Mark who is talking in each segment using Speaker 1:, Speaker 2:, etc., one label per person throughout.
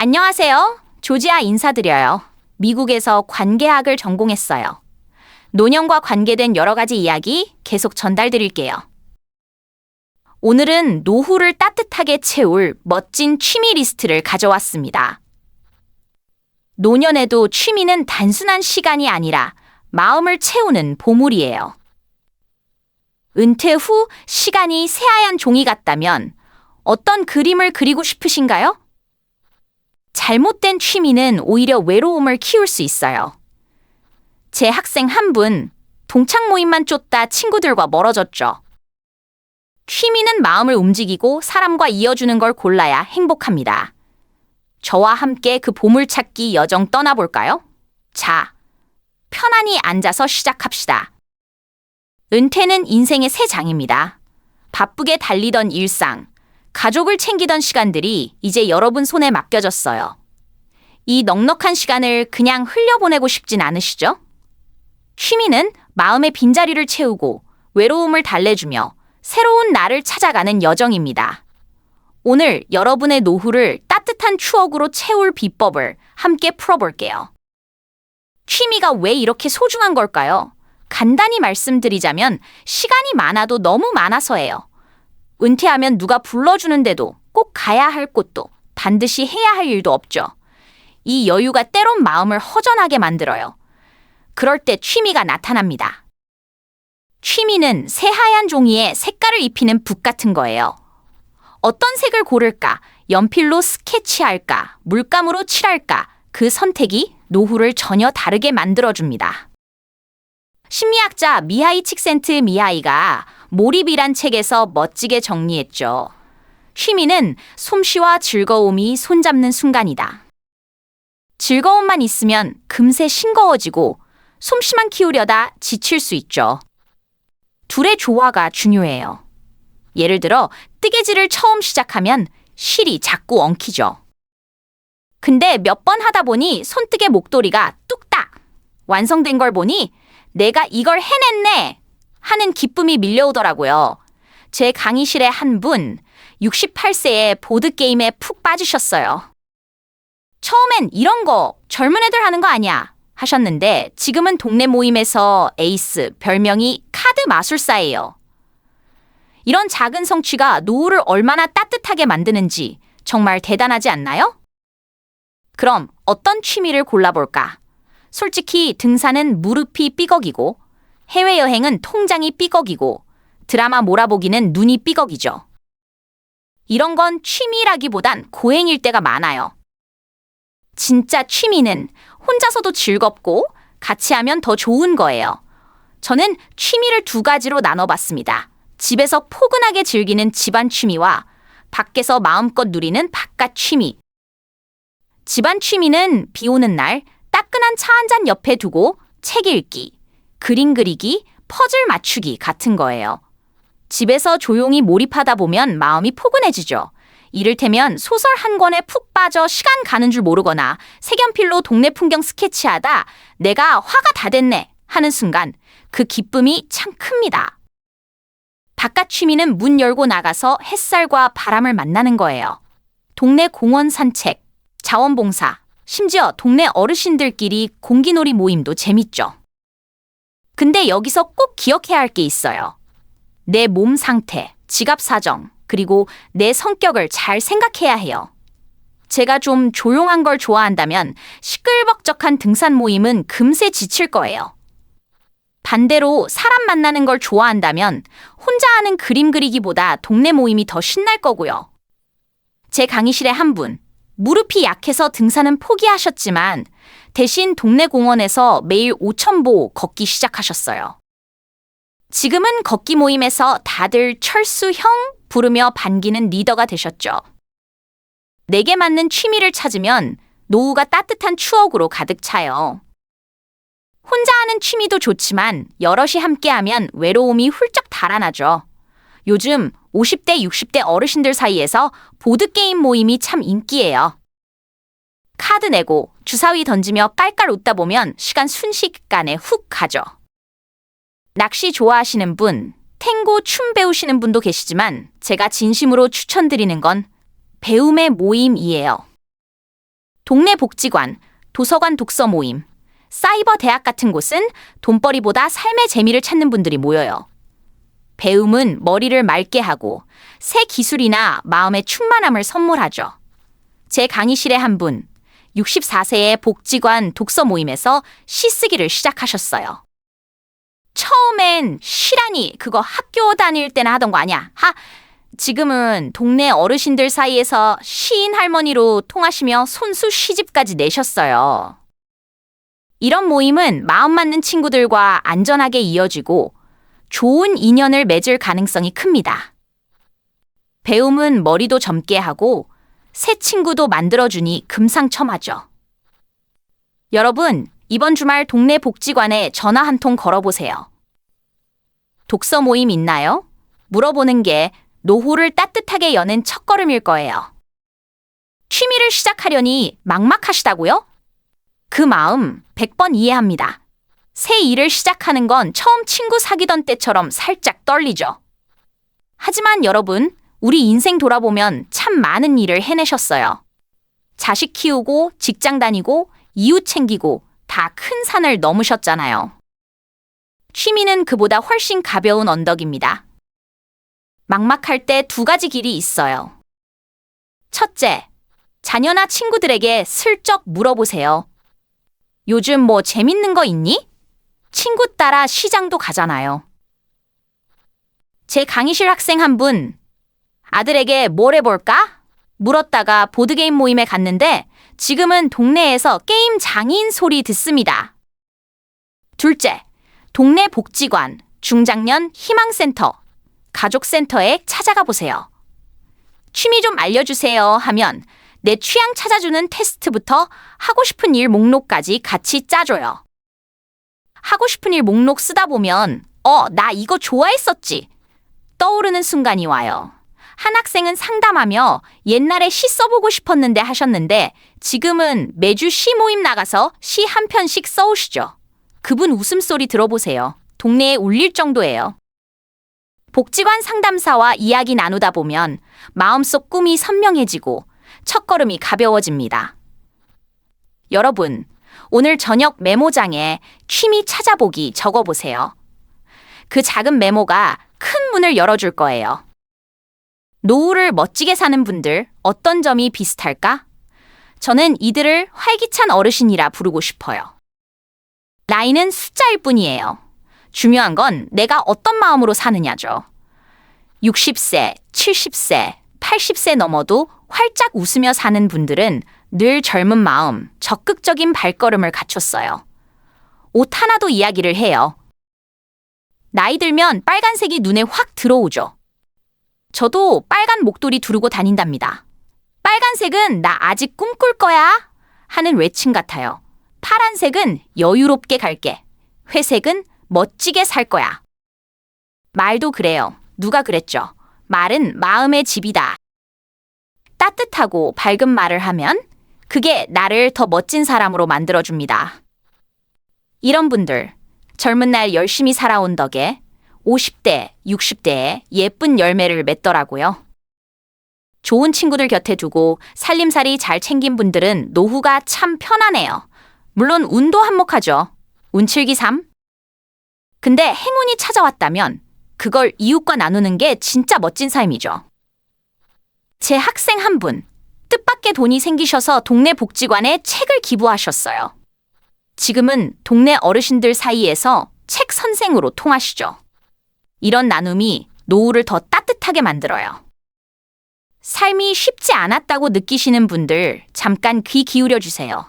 Speaker 1: 안녕하세요. 조지아 인사드려요. 미국에서 관계학을 전공했어요. 노년과 관계된 여러 가지 이야기 계속 전달드릴게요. 오늘은 노후를 따뜻하게 채울 멋진 취미 리스트를 가져왔습니다. 노년에도 취미는 단순한 시간이 아니라 마음을 채우는 보물이에요. 은퇴 후 시간이 새하얀 종이 같다면 어떤 그림을 그리고 싶으신가요? 잘못된 취미는 오히려 외로움을 키울 수 있어요. 제 학생 한 분, 동창 모임만 쫓다 친구들과 멀어졌죠. 취미는 마음을 움직이고 사람과 이어주는 걸 골라야 행복합니다. 저와 함께 그 보물찾기 여정 떠나볼까요? 자, 편안히 앉아서 시작합시다. 은퇴는 인생의 새 장입니다. 바쁘게 달리던 일상, 가족을 챙기던 시간들이 이제 여러분 손에 맡겨졌어요. 이 넉넉한 시간을 그냥 흘려보내고 싶진 않으시죠? 취미는 마음의 빈자리를 채우고 외로움을 달래주며 새로운 나를 찾아가는 여정입니다. 오늘 여러분의 노후를 따뜻한 추억으로 채울 비법을 함께 풀어볼게요. 취미가 왜 이렇게 소중한 걸까요? 간단히 말씀드리자면 시간이 많아도 너무 많아서예요. 은퇴하면 누가 불러주는데도 꼭 가야 할 곳도 반드시 해야 할 일도 없죠. 이 여유가 때론 마음을 허전하게 만들어요. 그럴 때 취미가 나타납니다. 취미는 새하얀 종이에 색깔을 입히는 붓 같은 거예요. 어떤 색을 고를까? 연필로 스케치할까? 물감으로 칠할까? 그 선택이 노후를 전혀 다르게 만들어줍니다. 심리학자 미하이 칙센트 미하이가 몰입이란 책에서 멋지게 정리했죠. 취미는 솜씨와 즐거움이 손잡는 순간이다. 즐거움만 있으면 금세 싱거워지고 솜씨만 키우려다 지칠 수 있죠. 둘의 조화가 중요해요. 예를 들어 뜨개질을 처음 시작하면 실이 자꾸 엉키죠. 근데 몇 번 하다 보니 손뜨개 목도리가 뚝딱 완성된 걸 보니 내가 이걸 해냈네 하는 기쁨이 밀려오더라고요. 제 강의실에 한 분 68세에 보드게임에 푹 빠지셨어요. 처음엔 이런 거 젊은 애들 하는 거 아니야 하셨는데 지금은 동네 모임에서 에이스 별명이 카드 마술사예요. 이런 작은 성취가 노후를 얼마나 따뜻하게 만드는지 정말 대단하지 않나요? 그럼 어떤 취미를 골라볼까? 솔직히 등산은 무릎이 삐걱이고 해외여행은 통장이 삐걱이고 드라마 몰아보기는 눈이 삐걱이죠. 이런 건 취미라기보단 고행일 때가 많아요. 진짜 취미는 혼자서도 즐겁고 같이 하면 더 좋은 거예요. 저는 취미를 두 가지로 나눠봤습니다. 집에서 포근하게 즐기는 집안 취미와 밖에서 마음껏 누리는 바깥 취미. 집안 취미는 비 오는 날 따끈한 차 한 잔 옆에 두고 책 읽기, 그림 그리기, 퍼즐 맞추기 같은 거예요. 집에서 조용히 몰입하다 보면 마음이 포근해지죠. 이를테면 소설 한 권에 푹 빠져 시간 가는 줄 모르거나 색연필로 동네 풍경 스케치하다 내가 화가 다 됐네 하는 순간 그 기쁨이 참 큽니다. 바깥 취미는 문 열고 나가서 햇살과 바람을 만나는 거예요. 동네 공원 산책, 자원봉사, 심지어 동네 어르신들끼리 공기놀이 모임도 재밌죠. 근데 여기서 꼭 기억해야 할 게 있어요. 내 몸 상태, 지갑 사정, 그리고 내 성격을 잘 생각해야 해요. 제가 좀 조용한 걸 좋아한다면 시끌벅적한 등산 모임은 금세 지칠 거예요. 반대로 사람 만나는 걸 좋아한다면 혼자 하는 그림 그리기보다 동네 모임이 더 신날 거고요. 제 강의실에 한 분, 무릎이 약해서 등산은 포기하셨지만 대신 동네 공원에서 매일 5,000보 걷기 시작하셨어요. 지금은 걷기 모임에서 다들 철수 형 부르며 반기는 리더가 되셨죠. 내게 맞는 취미를 찾으면 노후가 따뜻한 추억으로 가득 차요. 혼자 하는 취미도 좋지만 여럿이 함께하면 외로움이 훌쩍 달아나죠. 요즘 50대, 60대 어르신들 사이에서 보드게임 모임이 참 인기예요. 카드 내고 주사위 던지며 깔깔 웃다 보면 시간 순식간에 훅 가죠. 낚시 좋아하시는 분, 탱고 춤 배우시는 분도 계시지만 제가 진심으로 추천드리는 건 배움의 모임이에요. 동네 복지관, 도서관 독서 모임, 사이버 대학 같은 곳은 돈벌이보다 삶의 재미를 찾는 분들이 모여요. 배움은 머리를 맑게 하고 새 기술이나 마음의 충만함을 선물하죠. 제 강의실의 한 분, 64세의 복지관 독서 모임에서 시 쓰기를 시작하셨어요. 처음엔 시라니 그거 학교 다닐 때나 하던 거 아니야. 하, 지금은 동네 어르신들 사이에서 시인 할머니로 통하시며 손수 시집까지 내셨어요. 이런 모임은 마음 맞는 친구들과 안전하게 이어지고 좋은 인연을 맺을 가능성이 큽니다. 배움은 머리도 젊게 하고 새 친구도 만들어주니 금상첨화죠. 여러분, 이번 주말 동네 복지관에 전화 한 통 걸어보세요. 독서 모임 있나요? 물어보는 게 노후를 따뜻하게 여는 첫걸음일 거예요. 취미를 시작하려니 막막하시다고요? 그 마음 100번 이해합니다. 새 일을 시작하는 건 처음 친구 사귀던 때처럼 살짝 떨리죠. 하지만 여러분, 우리 인생 돌아보면 참 많은 일을 해내셨어요. 자식 키우고, 직장 다니고, 이웃 챙기고, 다 큰 산을 넘으셨잖아요. 취미는 그보다 훨씬 가벼운 언덕입니다. 막막할 때 두 가지 길이 있어요. 첫째, 자녀나 친구들에게 슬쩍 물어보세요. 요즘 뭐 재밌는 거 있니? 친구 따라 시장도 가잖아요. 제 강의실 학생 한 분, 아들에게 뭘 해볼까? 물었다가 보드게임 모임에 갔는데 지금은 동네에서 게임 장인 소리 듣습니다. 둘째, 동네 복지관, 중장년 희망센터, 가족센터에 찾아가 보세요. 취미 좀 알려주세요 하면 내 취향 찾아주는 테스트부터 하고 싶은 일 목록까지 같이 짜줘요. 하고 싶은 일 목록 쓰다 보면, 어, 나 이거 좋아했었지. 떠오르는 순간이 와요. 한 학생은 상담하며 옛날에 시 써보고 싶었는데 하셨는데 지금은 매주 시 모임 나가서 시 한 편씩 써오시죠. 그분 웃음소리 들어보세요. 동네에 울릴 정도예요. 복지관 상담사와 이야기 나누다 보면 마음속 꿈이 선명해지고 첫걸음이 가벼워집니다. 여러분, 오늘 저녁 메모장에 취미 찾아보기 적어보세요. 그 작은 메모가 큰 문을 열어줄 거예요. 노후를 멋지게 사는 분들 어떤 점이 비슷할까? 저는 이들을 활기찬 어르신이라 부르고 싶어요. 나이는 숫자일 뿐이에요. 중요한 건 내가 어떤 마음으로 사느냐죠. 60세, 70세, 80세 넘어도 활짝 웃으며 사는 분들은 늘 젊은 마음, 적극적인 발걸음을 갖췄어요. 옷 하나도 이야기를 해요. 나이 들면 빨간색이 눈에 확 들어오죠. 저도 빨간 목도리 두르고 다닌답니다. 빨간색은 나 아직 꿈꿀 거야 하는 외침 같아요. 파란색은 여유롭게 갈게. 회색은 멋지게 살 거야. 말도 그래요. 누가 그랬죠? 말은 마음의 집이다. 따뜻하고 밝은 말을 하면 그게 나를 더 멋진 사람으로 만들어줍니다. 이런 분들, 젊은 날 열심히 살아온 덕에 50대, 60대에 예쁜 열매를 맺더라고요. 좋은 친구들 곁에 두고 살림살이 잘 챙긴 분들은 노후가 참 편하네요. 물론 운도 한몫하죠. 운칠기 3. 근데 행운이 찾아왔다면 그걸 이웃과 나누는 게 진짜 멋진 삶이죠. 제 학생 한 분, 뜻밖의 돈이 생기셔서 동네 복지관에 책을 기부하셨어요. 지금은 동네 어르신들 사이에서 책 선생으로 통하시죠. 이런 나눔이 노후를 더 따뜻하게 만들어요. 삶이 쉽지 않았다고 느끼시는 분들 잠깐 귀 기울여 주세요.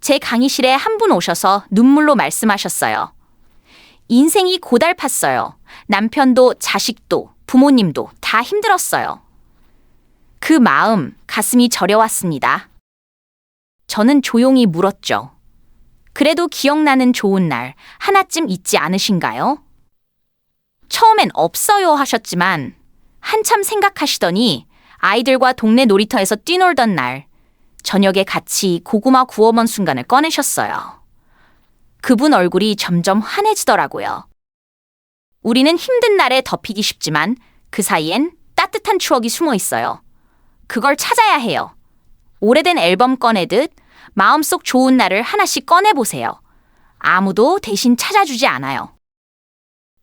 Speaker 1: 제 강의실에 한 분 오셔서 눈물로 말씀하셨어요. 인생이 고달팠어요. 남편도 자식도 부모님도 다 힘들었어요. 그 마음 가슴이 저려왔습니다. 저는 조용히 물었죠. 그래도 기억나는 좋은 날 하나쯤 있지 않으신가요? 처음엔 없어요 하셨지만 한참 생각하시더니 아이들과 동네 놀이터에서 뛰놀던 날 저녁에 같이 고구마 구워 먹은 순간을 꺼내셨어요. 그분 얼굴이 점점 환해지더라고요. 우리는 힘든 날에 덮이기 쉽지만 그 사이엔 따뜻한 추억이 숨어 있어요. 그걸 찾아야 해요. 오래된 앨범 꺼내듯 마음속 좋은 날을 하나씩 꺼내보세요. 아무도 대신 찾아주지 않아요.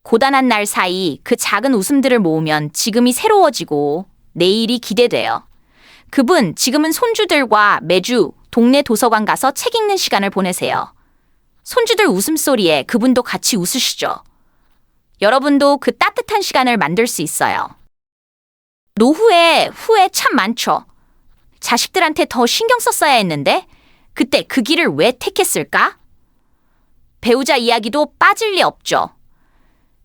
Speaker 1: 고단한 날 사이 그 작은 웃음들을 모으면 지금이 새로워지고 내일이 기대돼요. 그분 지금은 손주들과 매주 동네 도서관 가서 책 읽는 시간을 보내세요. 손주들 웃음소리에 그분도 같이 웃으시죠. 여러분도 그 따뜻한 시간을 만들 수 있어요. 노후에 후회 참 많죠. 자식들한테 더 신경 썼어야 했는데 그때 그 길을 왜 택했을까? 배우자 이야기도 빠질 리 없죠.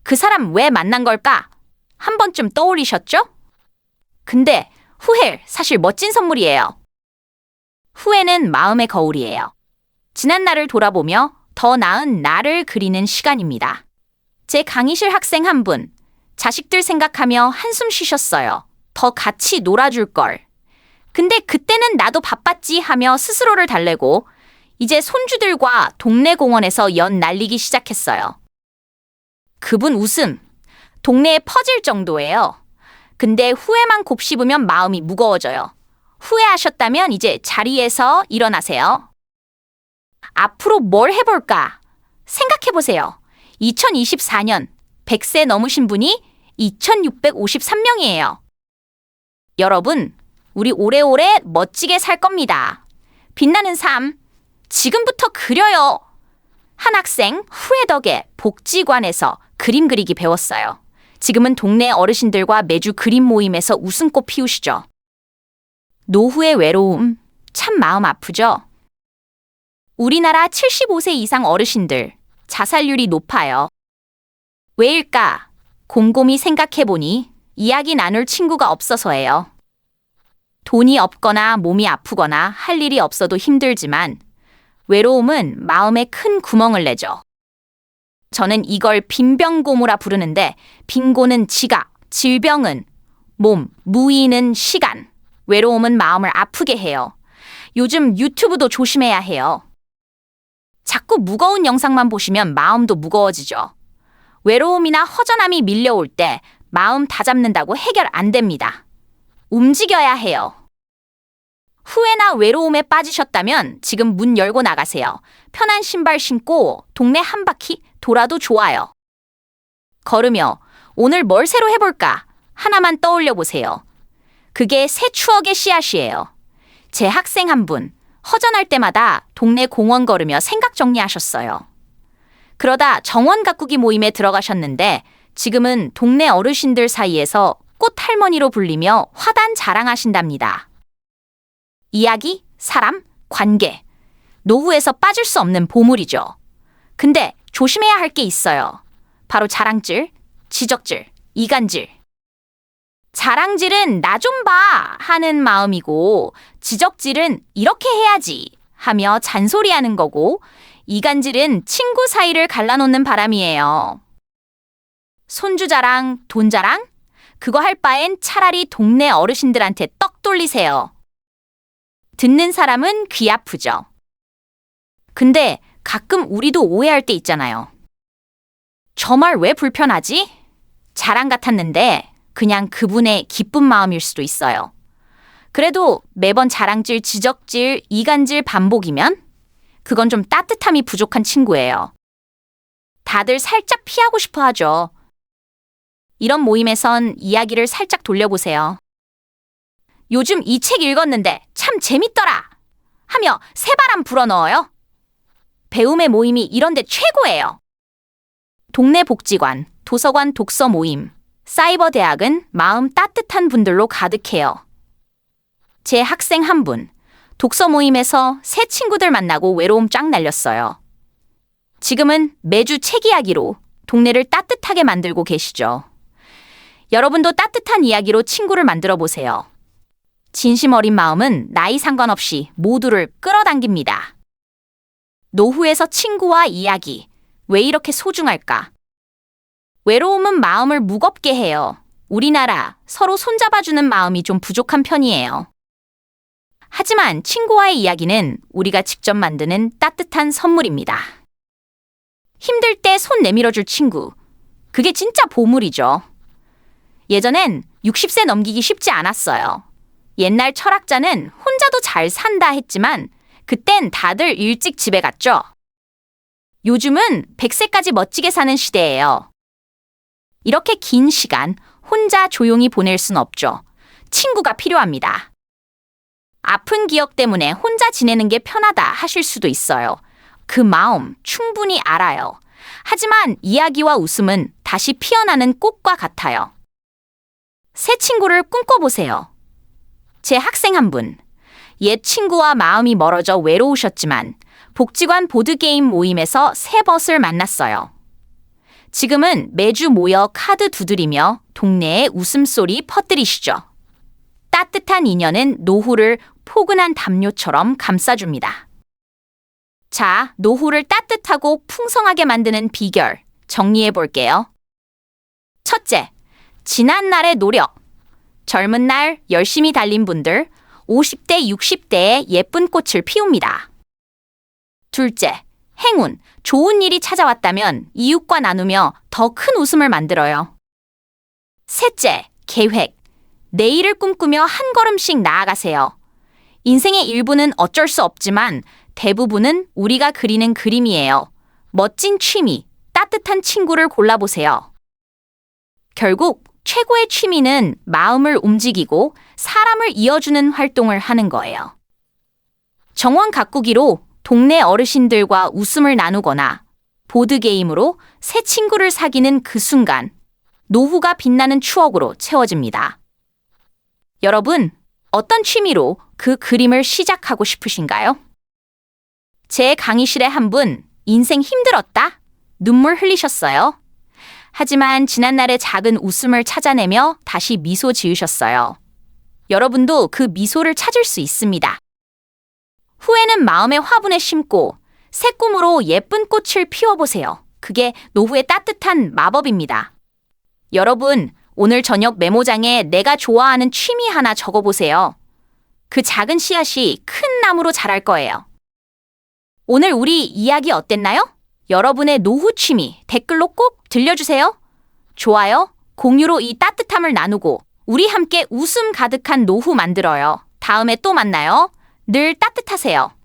Speaker 1: 그 사람 왜 만난 걸까? 한 번쯤 떠올리셨죠? 근데 후회 사실 멋진 선물이에요. 후회는 마음의 거울이에요. 지난 날을 돌아보며 더 나은 나를 그리는 시간입니다. 제 강의실 학생 한 분, 자식들 생각하며 한숨 쉬셨어요. 더 같이 놀아줄 걸. 근데 그때는 나도 바빴지 하며 스스로를 달래고 이제 손주들과 동네 공원에서 연 날리기 시작했어요. 그분 웃음, 동네에 퍼질 정도예요. 근데 후회만 곱씹으면 마음이 무거워져요. 후회하셨다면 이제 자리에서 일어나세요. 앞으로 뭘 해볼까? 생각해보세요. 2024년 100세 넘으신 분이 2653명이에요. 여러분, 우리 오래오래 멋지게 살 겁니다. 빛나는 삶, 지금부터 그려요. 한 학생 후회 덕에 복지관에서 그림 그리기 배웠어요. 지금은 동네 어르신들과 매주 그림 모임에서 웃음꽃 피우시죠. 노후의 외로움, 참 마음 아프죠? 우리나라 75세 이상 어르신들, 자살률이 높아요. 왜일까? 곰곰이 생각해보니 이야기 나눌 친구가 없어서예요. 돈이 없거나 몸이 아프거나 할 일이 없어도 힘들지만 외로움은 마음에 큰 구멍을 내죠. 저는 이걸 빈병고무라 부르는데 빈고는 지각, 질병은 몸, 무의는 시간, 외로움은 마음을 아프게 해요. 요즘 유튜브도 조심해야 해요. 자꾸 무거운 영상만 보시면 마음도 무거워지죠. 외로움이나 허전함이 밀려올 때 마음 다잡는다고 해결 안 됩니다. 움직여야 해요. 후회나 외로움에 빠지셨다면 지금 문 열고 나가세요. 편한 신발 신고 동네 한 바퀴 돌아도 좋아요. 걸으며 오늘 뭘 새로 해볼까 하나만 떠올려 보세요. 그게 새 추억의 씨앗이에요. 제 학생 한 분, 허전할 때마다 동네 공원 걸으며 생각 정리하셨어요. 그러다 정원 가꾸기 모임에 들어가셨는데 지금은 동네 어르신들 사이에서 꽃 할머니로 불리며 화단 자랑하신답니다. 이야기, 사람, 관계. 노후에서 빠질 수 없는 보물이죠. 근데 조심해야 할 게 있어요. 바로 자랑질, 지적질, 이간질. 자랑질은 나 좀 봐 하는 마음이고 지적질은 이렇게 해야지 하며 잔소리하는 거고 이간질은 친구 사이를 갈라놓는 바람이에요. 손주 자랑, 돈 자랑? 그거 할 바엔 차라리 동네 어르신들한테 떡 돌리세요. 듣는 사람은 귀 아프죠. 근데 가끔 우리도 오해할 때 있잖아요. 저 말 왜 불편하지? 자랑 같았는데 그냥 그분의 기쁜 마음일 수도 있어요. 그래도 매번 자랑질, 지적질, 이간질 반복이면 그건 좀 따뜻함이 부족한 친구예요. 다들 살짝 피하고 싶어 하죠. 이런 모임에선 이야기를 살짝 돌려보세요. 요즘 이 책 읽었는데 참 재밌더라! 하며 새바람 불어넣어요. 배움의 모임이 이런데 최고예요. 동네 복지관, 도서관 독서 모임, 사이버 대학은 마음 따뜻한 분들로 가득해요. 제 학생 한 분, 독서 모임에서 새 친구들 만나고 외로움 쫙 날렸어요. 지금은 매주 책 이야기로 동네를 따뜻하게 만들고 계시죠. 여러분도 따뜻한 이야기로 친구를 만들어 보세요. 진심 어린 마음은 나이 상관없이 모두를 끌어당깁니다. 노후에서 친구와 이야기. 왜 이렇게 소중할까? 외로움은 마음을 무겁게 해요. 우리나라 서로 손잡아주는 마음이 좀 부족한 편이에요. 하지만 친구와의 이야기는 우리가 직접 만드는 따뜻한 선물입니다. 힘들 때 손 내밀어줄 친구. 그게 진짜 보물이죠. 예전엔 60세 넘기기 쉽지 않았어요. 옛날 철학자는 혼자도 잘 산다 했지만 그땐 다들 일찍 집에 갔죠. 요즘은 100세까지 멋지게 사는 시대예요. 이렇게 긴 시간 혼자 조용히 보낼 순 없죠. 친구가 필요합니다. 아픈 기억 때문에 혼자 지내는 게 편하다 하실 수도 있어요. 그 마음 충분히 알아요. 하지만 이야기와 웃음은 다시 피어나는 꽃과 같아요. 새 친구를 꿈꿔보세요. 제 학생 한 분. 옛 친구와 마음이 멀어져 외로우셨지만 복지관 보드게임 모임에서 새 벗을 만났어요. 지금은 매주 모여 카드 두드리며 동네에 웃음소리 퍼뜨리시죠. 따뜻한 인연은 노후를 포근한 담요처럼 감싸줍니다. 자, 노후를 따뜻하고 풍성하게 만드는 비결 정리해 볼게요. 첫째, 지난 날의 노력. 젊은 날 열심히 달린 분들 50대, 60대에 예쁜 꽃을 피웁니다. 둘째, 행운. 좋은 일이 찾아왔다면 이웃과 나누며 더 큰 웃음을 만들어요. 셋째, 계획. 내일을 꿈꾸며 한 걸음씩 나아가세요. 인생의 일부는 어쩔 수 없지만 대부분은 우리가 그리는 그림이에요. 멋진 취미, 따뜻한 친구를 골라보세요. 결국 최고의 취미는 마음을 움직이고 사람을 이어주는 활동을 하는 거예요. 정원 가꾸기로 동네 어르신들과 웃음을 나누거나 보드게임으로 새 친구를 사귀는 그 순간 노후가 빛나는 추억으로 채워집니다. 여러분, 어떤 취미로 그 그림을 시작하고 싶으신가요? 제 강의실에 한 분 인생 힘들었다? 눈물 흘리셨어요. 하지만 지난날의 작은 웃음을 찾아내며 다시 미소 지으셨어요. 여러분도 그 미소를 찾을 수 있습니다. 후회는 마음의 화분에 심고 새 꿈으로 예쁜 꽃을 피워보세요. 그게 노후의 따뜻한 마법입니다. 여러분, 오늘 저녁 메모장에 내가 좋아하는 취미 하나 적어보세요. 그 작은 씨앗이 큰 나무로 자랄 거예요. 오늘 우리 이야기 어땠나요? 여러분의 노후 취미 댓글로 꼭 들려주세요. 좋아요, 공유로 이 따뜻함을 나누고 우리 함께 웃음 가득한 노후 만들어요. 다음에 또 만나요. 늘 따뜻하세요.